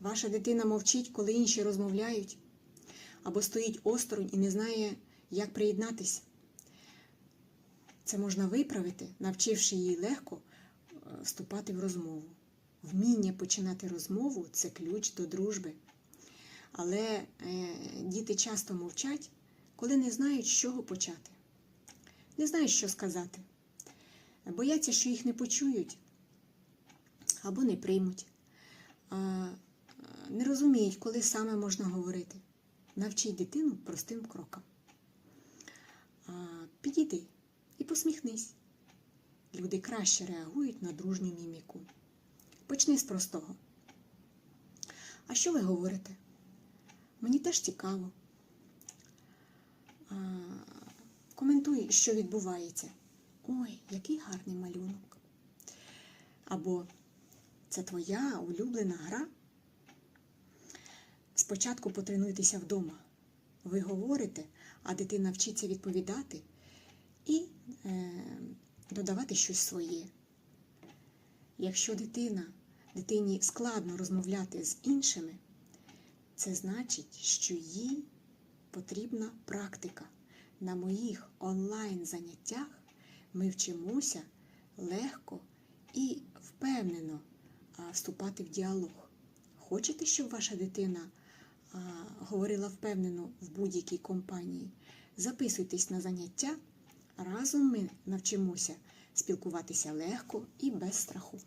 Ваша дитина мовчить, коли інші розмовляють, або стоїть осторонь і не знає, як приєднатись. Це можна виправити, навчивши її легко е, вступати в розмову. Вміння починати розмову це ключ до дружби. Але е, діти часто мовчать, коли не знають, з чого почати, не знають, що сказати. Бояться, що їх не почують або не приймуть. Не розуміють, коли саме можна говорити. Навчіть дитину простим крокам. Підійди і посміхнись. Люди краще реагують на дружню міміку. Почни з простого. А що ви говорите? Мені теж цікаво. А, коментуй, що відбувається. Ой, який гарний малюнок. Або це твоя улюблена гра. Спочатку потренуйтеся вдома. Ви говорите, а дитина вчиться відповідати і е, додавати щось своє. Якщо дитина, дитині складно розмовляти з іншими, це значить, що їй потрібна практика. На моїх онлайн-заняттях ми вчимося легко і впевнено вступати в діалог. Хочете, щоб ваша дитина говорила впевнено в будь-якій компанії? Записуйтесь на заняття. Разом ми навчимося спілкуватися легко і без страху.